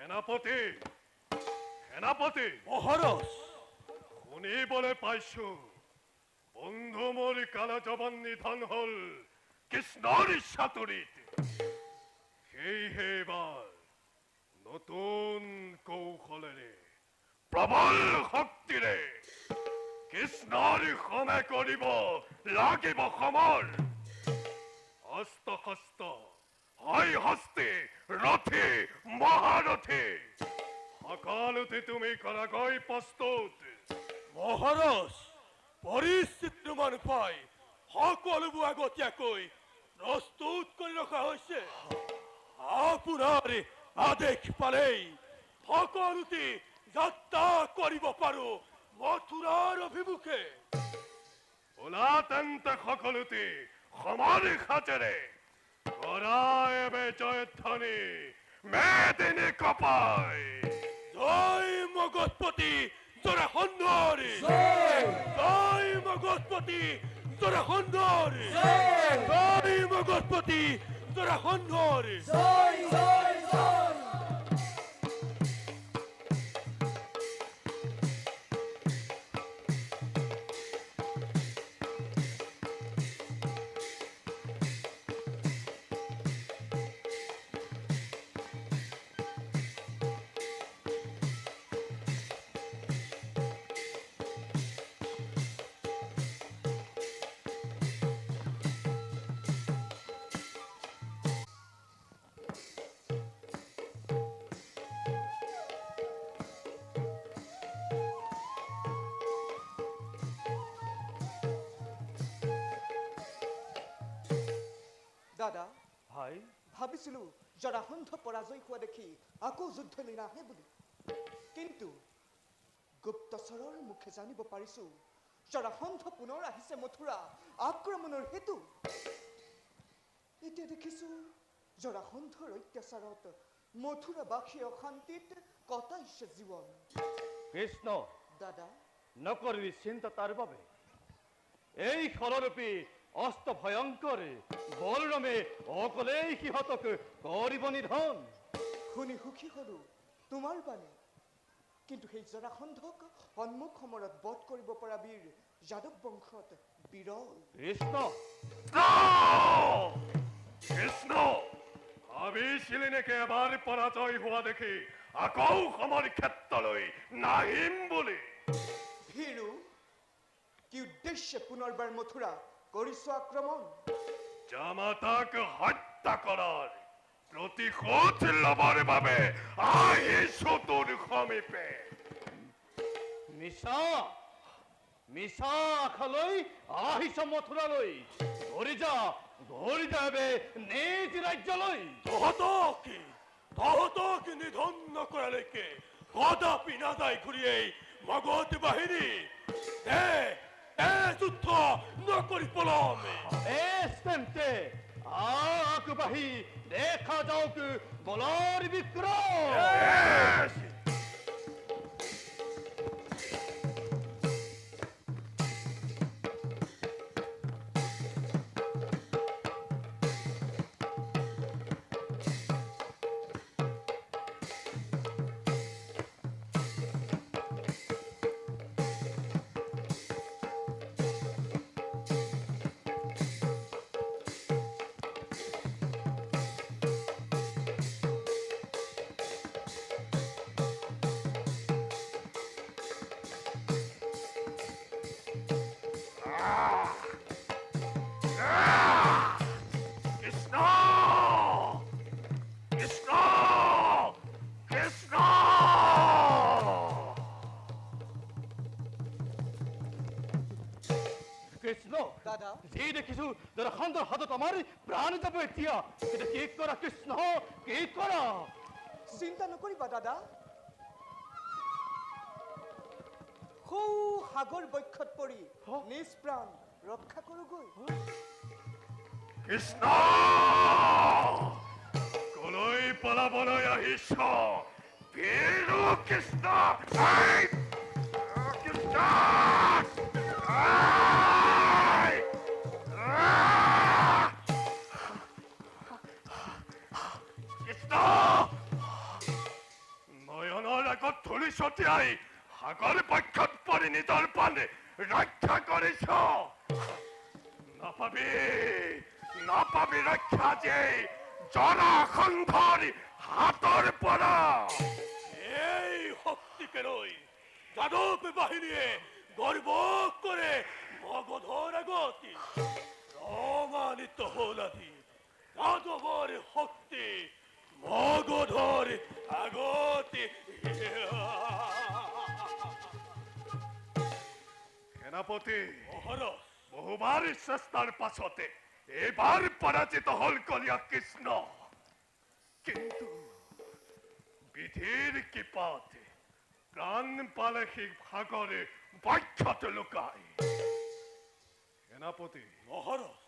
সেনাপতি সেনাপতি। মহারাজ। শুনি বলে পাইছো। বন্ধু মোৰ কালা জবান নিধন হল কৃষ্ণৰ ইচ্ছাতৰিত সেয়েহে এইবাৰ নতুন কৌশলেৰে প্ৰবল শক্তিৰে কৃষ্ণৰ সমে কৰিব লাগিব সমৰ হয় হস্তে ৰথে মহাৰথে সকলোতে তুমি কৰাগৈ প্ৰস্তুত মহাৰাজ পৰিস্থিতিমান পাই সকলোবোৰ আগতীয়াকৈ প্ৰস্তুত কৰি ৰখা হৈছে আপোনাৰ আদেশ পালেই সকলোতে যাত্ৰা কৰিব পাৰো মথুৰাৰ অভিমুখে। ওলা তেন্তে সকলোতে সমান সাজেৰে কৰাইবে জয়ধ্বনি মেদিনী কপায়। জয় মগধপতি জৰাসন্ধৰ জয়। মগধপতি জৰাসন্ধৰ জয়। মগধপতি জৰাসন্ধৰ দাদা ভাবিছিলো জৰাসন্ধ পৰাজয় হোৱা দেখি আকৌ যুদ্ধলৈ নাহে বুলি। কিন্তু গুপ্তচৰৰ মুখে জানিব পাৰিছো জৰাসন্ধ পুনৰ আহিছে মথুৰা আক্ৰমণৰ হেতু। এতিয়া দেখিছো জৰাসন্ধৰ অত্যাচাৰত মথুৰাবাসী অশান্তিত কটাইছে জীৱন। কৃষ্ণ দাদা? নকৰিবি চিন্তা তাৰ বাবে। এই ষড়ৰূপী অস্ত ভয়ংকৰ বলৰামে অকলেই সিহঁতক কৰিব নিধন। শুনি সুখী হলো তোমাৰ বাণী। কিন্তু সেই জৰাসন্ধক সন্মুখ সমৰত বধ কৰিব পৰা বীৰ যাদৱ বংশত বিৰল। কৃষ্ণ! কৃষ্ণ! ভাবিছিলি নেকি এবাৰ পৰাজয় হোৱা দেখি আকৌ সমৰ ক্ষেত্ৰলৈ নাহিম বুলি। ভীৰু কি উদ্দেশ্যে পুনৰবাৰ মথুৰা কৰিছো আক্ৰমণ জামাতাক হত্যা কৰাৰ প্ৰতিশোধ লবৰ বাবে আহিছো তোৰ সমীপে। মিছা মিছা আশালৈ আহিছ মথুৰালৈ ঘূৰি যা ঘূৰি যা এবে নিজ ৰাজ্যলৈ তহঁতক তহঁতক নিধন নকৰালৈকে কদাপি নাযায় ঘূৰি এই মগধ বাহিনী এ যুদ্ধ নকৰি পলম। এস তেন্তে আগবাঢ়ি দেখা যাওক বলৰ বিক্ৰম কৃষ্ণ কৃষ্ণ দাদা যি দেখিছো দৰ্শনৰ হাতত আমাৰ প্ৰাণ যাব এতিয়া কিন্তু কি কৰা কৃষ্ণ কি কৰা চিন্তা নকৰিবা দাদা সৌ সাগৰ বক্ষত পৰি নিজ প্ৰাণ ৰক্ষা কৰোগৈ কৃষ্ণ কলৈ পলাবলৈ আহিছ বীৰু কৃষ্ণ এই! কৃষ্ণ পুলিচ ছটিয়াই সাগৰ পক্ষত প্ৰাণ ৰক্ষা কৰিছ নাপাবি নাপাবি ৰক্ষা যে পৰা এই যাদৱ বাহিনীয়ে গর্ব করে মগধর আগতি প্রমাণিত হল আজি যাদবর শক্তি মগধর আগতি সেনাপতি বহুবাৰ চেষ্টাৰ পাছতে এইবাৰ পৰাজিত হল কলিয়া কৃষ্ণ। কিন্তু বিধিৰ কৃপাতে প্ৰাণ পালে সেই সাগৰে বাক্যত লুকাই সেনাপতি মহারাজ।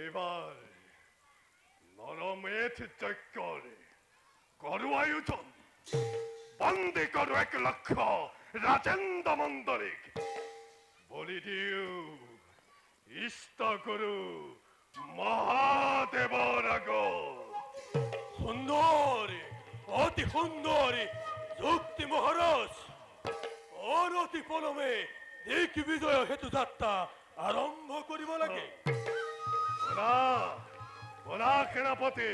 এইবাৰ নৰমেধ যজ্ঞৰে গৰু আয়োজন। বন্দী কৰো এক লক্ষ ৰাজেন্দ্ৰ মণ্ডলীক বলি দিও, ইষ্ট গুৰু মহাদেৱৰ আগত সুন্দরী, অতি সুন্দরী, যুক্তি মহারাজ। অনতি পলমে দিক বিজয় হেতু যাত্রা আরম্ভ করিব লাগে। বলা বলা সেনাপতি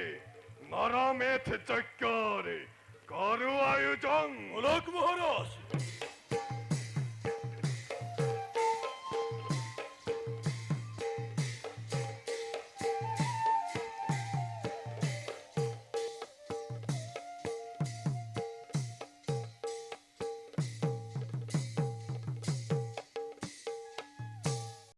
나라 메 대짝결이 거루 아유정 오락 모하라시